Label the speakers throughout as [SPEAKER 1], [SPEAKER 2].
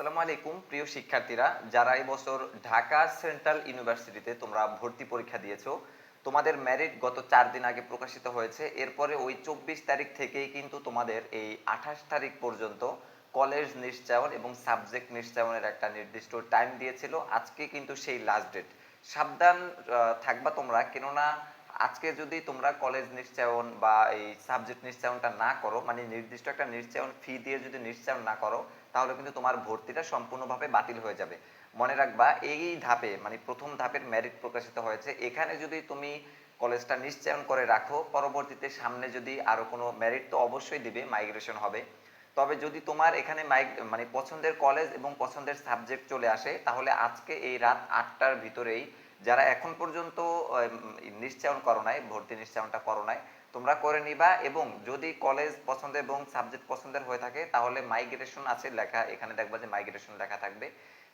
[SPEAKER 1] আসসালামু আলাইকুম প্রিয় শিক্ষার্থীরা। যারা এই বছর ঢাকা সেন্ট্রাল ইউনিভার্সিটিতে তোমরা ভর্তি পরীক্ষা দিয়েছ, তোমাদের মেরিট গত চার দিন আগে প্রকাশিত হয়েছে। এরপরে ওই চব্বিশ তারিখ থেকেই কিন্তু তোমাদের এই আঠাশ তারিখ পর্যন্ত কলেজ নিশ্চয়ন এবং সাবজেক্ট নিশ্চয়নের একটা নির্দিষ্ট টাইম দিয়েছিল। আজকে কিন্তু সেই লাস্ট ডেট সাবধান থাকবা তোমরা। কেননা আজকে যদি তোমরা কলেজ নিশ্চয়ন বা এই সাবজেক্ট নিশ্চয়নটা না করো মানে নির্দিষ্ট একটা নিশ্চয়ন ফি দিয়ে যদি নিশ্চয়ন না করো, তাহলে কিন্তু তোমার ভর্তিটা সম্পূর্ণভাবে বাতিল হয়ে যাবে। মনে রাখবা, এই ধাপে মানে প্রথম ধাপের মেরিট প্রকাশিত হয়েছে। এখানে যদি তুমি কলেজটা নিশ্চয়ন করে রাখো, পরবর্তীতে সামনে যদি আরও কোনো মেরিট তো অবশ্যই দিবে মাইগ্রেশন হবে। তবে যদি তোমার এখানে মাইক মানে পছন্দের কলেজ এবং পছন্দের সাবজেক্ট চলে আসে, তাহলে আজকে এই রাত আটটার ভিতরেই যারা এখন পর্যন্ত নিশ্চয়ন করো নাই, ভর্তি নিশ্চয়নটা করো নাই, তোমরা করে নিবা এবং যদি কলেজ পছন্দ এবং সাবজেক্ট পছন্দের হয়ে থাকে, তাহলে মাইগ্রেশন আছে লেখা, এখানে দেখবা যে মাইগ্রেশন লেখা থাকবে।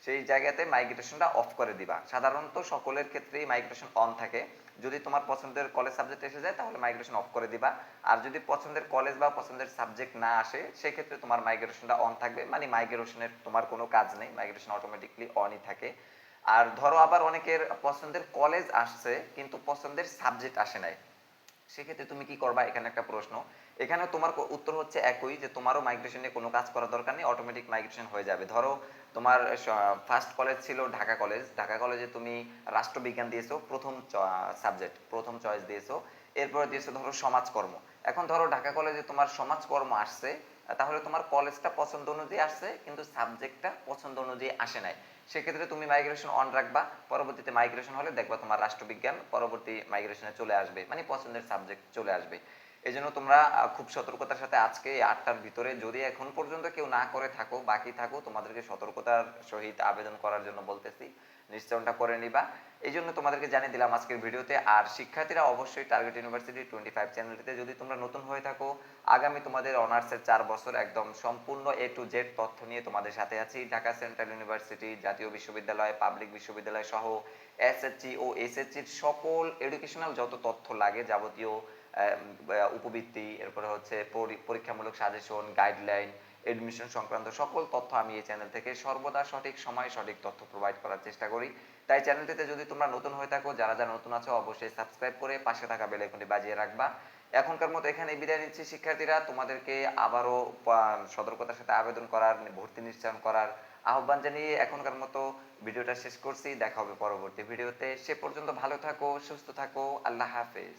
[SPEAKER 1] সেই জায়গাতে মাইগ্রেশনটা অফ করে দিবা। সাধারণত সকলের ক্ষেত্রেই মাইগ্রেশন অন থাকে। যদি তোমার পছন্দের কলেজ সাবজেক্ট এসে যায়, তাহলে মাইগ্রেশন অফ করে দিবা। আর যদি পছন্দের কলেজ বা পছন্দের সাবজেক্ট না আসে, সেক্ষেত্রে তোমার মাইগ্রেশনটা অন থাকবে। মানে মাইগ্রেশনের তোমার কোনো কাজ নেই মাইগ্রেশন অটোমেটিকলি অনই থাকে। আর ধরো আবার অনেকের পছন্দের কলেজ আসছে, কিন্তু পছন্দের সাবজেক্ট আসে নাই। সেক্ষেত্রে তুমি কি করবা? এখানে একটা প্রশ্ন। এখানে তোমার উত্তর হচ্ছে একই যে তোমারও মাইগ্রেশনে কোনো কাজ করার দরকার নেই অটোমেটিক মাইগ্রেশন হয়ে যাবে। ধরো তোমার ফার্স্ট কলেজ ছিল ঢাকা কলেজ ঢাকা কলেজে তুমি রাষ্ট্রবিজ্ঞান দিয়েছ, প্রথম সাবজেক্ট প্রথম চয়েস দিয়েছ। এরপরে দিয়েছ ধরো সমাজকর্ম। এখন ধরো ঢাকা কলেজে তোমার সমাজকর্ম আসছে তাহলে তোমার কলেজটা পছন্দ অনুযায়ী আসছে, কিন্তু সাবজেক্টটা পছন্দ অনুযায়ী আসে নাই। সেক্ষেত্রে তুমি মাইগ্রেশন অন রাখবা, পরবর্তীতে মাইগ্রেশন হলে দেখবা তোমার রাষ্ট্রবিজ্ঞান পরবর্তী মাইগ্রেশনে চলে আসবে মানে পছন্দের সাবজেক্ট চলে আসবে। এই জন্য তোমরা খুব সতর্কতার সাথে আজকে আটটার ভিতরে যদি এখন পর্যন্ত কেউ না করে থাকো, বাকি থাকো, তোমাদেরকে সতর্কতার সহিত আবেদন করার জন্য বলতেছি, নিশ্চয়নটা করে নিবা। এই জন্য তোমাদেরকে জানিয়ে দিলাম আজকের ভিডিওতে, আর শিক্ষার্থীরা অবশ্যই টার্গেট ইউনিভার্সিটি টোয়েন্টি ফাইভ চ্যানেলটিতে যদি তোমরা নতুন হয়ে থাকো, আগামী তোমাদের অনার্সের চার বছর একদম সম্পূর্ণ এ টু জেড তথ্য নিয়ে তোমাদের সাথে আছি। ঢাকা সেন্ট্রাল ইউনিভার্সিটি, জাতীয় বিশ্ববিদ্যালয়, পাবলিক বিশ্ববিদ্যালয় সহ এসএসসি ও এসএসসির সকল এডুকেশনাল যত তথ্য লাগে যাবতীয় উপবৃত্তি, এরপরে হচ্ছে পরীক্ষামূলক সাজেশন গাইডলাইন এডমিশন সংক্রান্ত সকল তথ্য আমি এই চ্যানেল থেকে সর্বদা সঠিক সময় সঠিক তথ্য প্রোভাইড করার চেষ্টা করি। তাই চ্যানেলটিতে যদি তোমরা নতুন হয়ে থাকো, যারা যারা নতুন আছো, অবশ্যই সাবস্ক্রাইব করে পাশে থাকা বেল আইকনটি বাজিয়ে রাখবা। এখনকার মতো এখানে বিদায় নিচ্ছি, শিক্ষার্থীরা। তোমাদেরকে আবারও সতর্কতার সাথে আবেদন করার, ভর্তি নিশ্চয়ন করার আহ্বান জানিয়ে এখনকার মতো ভিডিওটা শেষ করছি। দেখা হবে পরবর্তী ভিডিওতে। সে পর্যন্ত ভালো থাকো, সুস্থ থাকো। আল্লাহ হাফেজ।